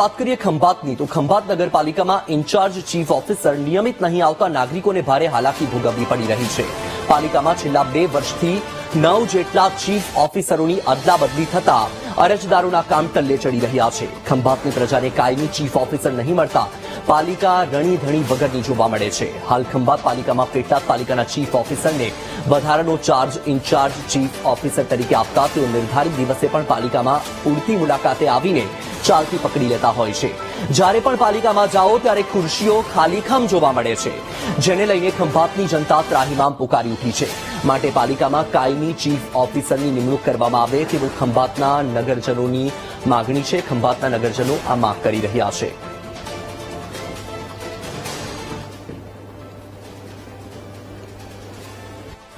વાત કરીએ ખંભાતની, તો ખંભાત નગરપાલિકામાં ઇન્ચાર્જ ચીફ ઓફિસર નિયમિત નહીં આવતા નાગરિકોને ભારે હાલાકી ભોગવવી પડી રહી છે. પાલિકામાં છેલ્લા બે વર્ષથી નવ જેટલા ચીફ ઓફિસરોની અદલાબદલી થતા અરજદારોના કામ ટલ્લે ચડી રહ્યા છે. ખંભાતની પ્રજાને કાયમી ચીફ ઓફિસર નહીં મળતા પાલિકા રણીધણી વગરની જોવા મળે છે. હાલ ખંભાત પાલિકામાં પેટલાદ પાલિકાના ચીફ ઓફિસરને વધારાનો ચાર્જ ઇન્ચાર્જ ચીફ ઓફિસર તરીકે આપતા તેઓ નિર્ધારિત દિવસે પણ પાલિકામાં ઉડતી મુલાકાતે આવીને ચાલતી પકડી લેતા હોય છે. જ્યારે પણ પાલિકામાં જાઓ ત્યારે ખુરશીઓ ખાલીખામ જોવા મળે છે. જેને લઈને ખંભાતની જનતા ત્રાહિમામ પુકારી ઉઠી છે. માટે પાલિકામાં કાયમી ચીફ ઓફિસરની નિમણૂક કરવામાં આવે તેવું ખંભાતના નગરજનોની માગણી છે. ખંભાતના નગરજનો આ માંગ કરી રહ્યા છે.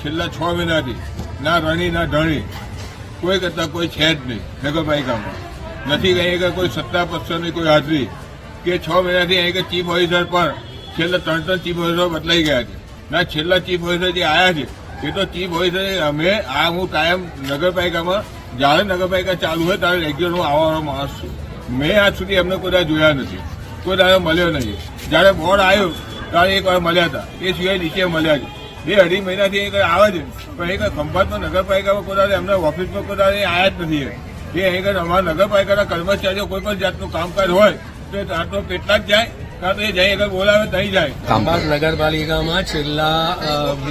છેલ્લા છ મહિનાથી ના રણી ના ધણી, કોઈ કરતા કોઈ છે જ નહીં નગરપાલિકામાં. નથી કહીએ કે કોઈ સત્તા પક્ષોની કોઈ હાજરી. કે છ મહિનાથી અહીં કે ચીફ ઓફિસર પણ છેલ્લા ત્રણ ત્રણ ચીફ ઓફિસર બદલાઈ ગયા છે. ના છેલ્લા ચીફ ઓફિસર જે આવ્યા છે. એ તો ચીફ છે. અમે આ હું કાયમ નગરપાલિકામાં, જ્યારે નગરપાલિકા ચાલુ હોય ત્યારે રેગ્યુલર હું આવવાનો માણસ છું. મેં આજ સુધી એમને કોઈ જોયા નથી. કોઈ દાડો મળ્યો નથી જ્યારે બોર્ડ આવ્યો, ત્યારે એક વાર મળ્યા હતા. એ સિવાય નીચે મળ્યા છે બે અઢી મહિનાથી એ કંઈ આવે છે પણ એ કંઈ ખંભાતમાં નગરપાલિકામાં કોઈ એમના ઓફિસમાં કોઈ દાડો આયા જ નથી એ. અહીં અમારા નગરપાલિકાના કર્મચારીઓ કોઈ પણ જાતનું કામકાજ હોય, તો તો પેટલા જ જાય. ખંભાત નગરપાલિકામાં છેલ્લા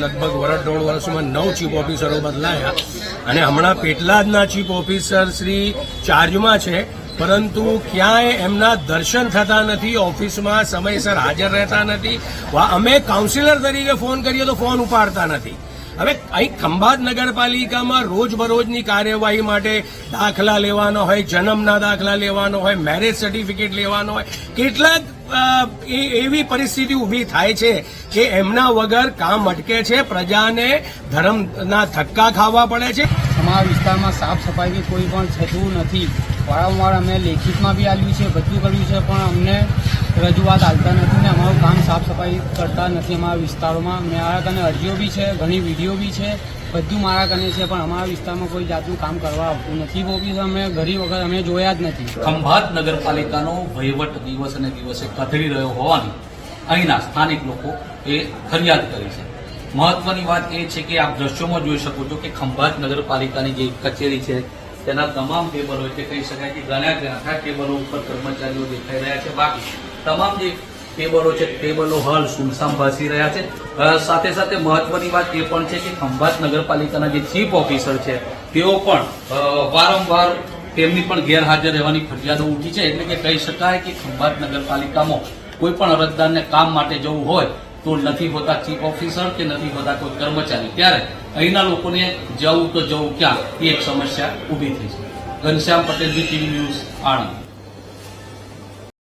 લગભગ વર્ષ દોઢ વર્ષમાં નવ ચીફ ઓફિસરો બદલાયા. અને હમણાં પેટલાદના ચીફ ઓફિસર શ્રી ચાર્જમાં છે. પરંતુ ક્યાંય એમના દર્શન થતા નથી, ઓફિસમાં સમયસર હાજર રહેતા નથી. અમે કાઉન્સિલર તરીકે ફોન કરીએ તો ફોન ઉપાડતા નથી. હવે અહીં ખંભાત નગરપાલિકામાં રોજબરોજની કાર્યવાહી માટે દાખલા લેવાનો હોય, જન્મના દાખલા લેવાનો હોય, મેરેજ સર્ટિફિકેટ લેવાનો હોય, કેટલાક એવી પરિસ્થિતિ ઊભી થાય છે કે એમના વગર કામ અટકે છે, પ્રજાને ધર્મના ધક્કા ખાવા પડે છે. અમારા વિસ્તારમાં સાફ સફાઈની કોઈ પણ થતું નથી. વારંવાર અમે લેખિતમાં બી આવ્યું છે, બધું કર્યું છે, પણ અમને રજૂઆત આવતા નથી ને અમારું કામ સાફ સફાઈ કરતા નથી અમારા વિસ્તારોમાં. મારા કને અરજીઓ બી છે, ઘણી વીડિયો બી છે. બધું મારા કને છે, પણ અમારા વિસ્તારમાં કોઈ જાતનું કામ કરવા આવતું નથી. ઓફિસ અમે ઘણી વખત અમે જોયા જ નથી. ખંભાત નગરપાલિકાનો વહીવટ દિવસે ને દિવસે કથળી રહ્યો હોવાની અહીંના સ્થાનિક લોકો એ ફરિયાદ કરી છે. મહત્વની વાત એ છે કે આપ દ્રશ્યોમાં જોઈ શકો છો કે ખંભાત નગરપાલિકાની જે કચેરી છે, તેના તમામ ટેબલો એટલે કહી શકાય કે ઘણા આખા ટેબલો ઉપર કર્મચારીઓ દેખાઈ રહ્યા છે. બાકી તમામ જે ટેબલો છે, ટેબલો હાલ સુમસામ ભાસી રહ્યા છે. સાથે સાથે મહત્વની વાત એ પણ છે કે ખંભાત નગરપાલિકાના જે ચીફ ઓફિસર છે, તેઓ પણ વારંવાર તેમની પણ ગેરહાજર રહેવાની ફરિયાદો ઉઠી છે. એટલે કે કહી શકાય કે ખંભાત નગરપાલિકામાં કોઈ પણ અરજદારને કામ માટે જવું હોય તો નથી હોતા ચીફ ઓફિસર કે નથી હોતા કોઈ કર્મચારી. ત્યારે અહીંના લોકોને જવું તો જવું ક્યાં? એ એક સમસ્યા ઊભી થઈ છે. Ghanshyam Patel TV news, Anand.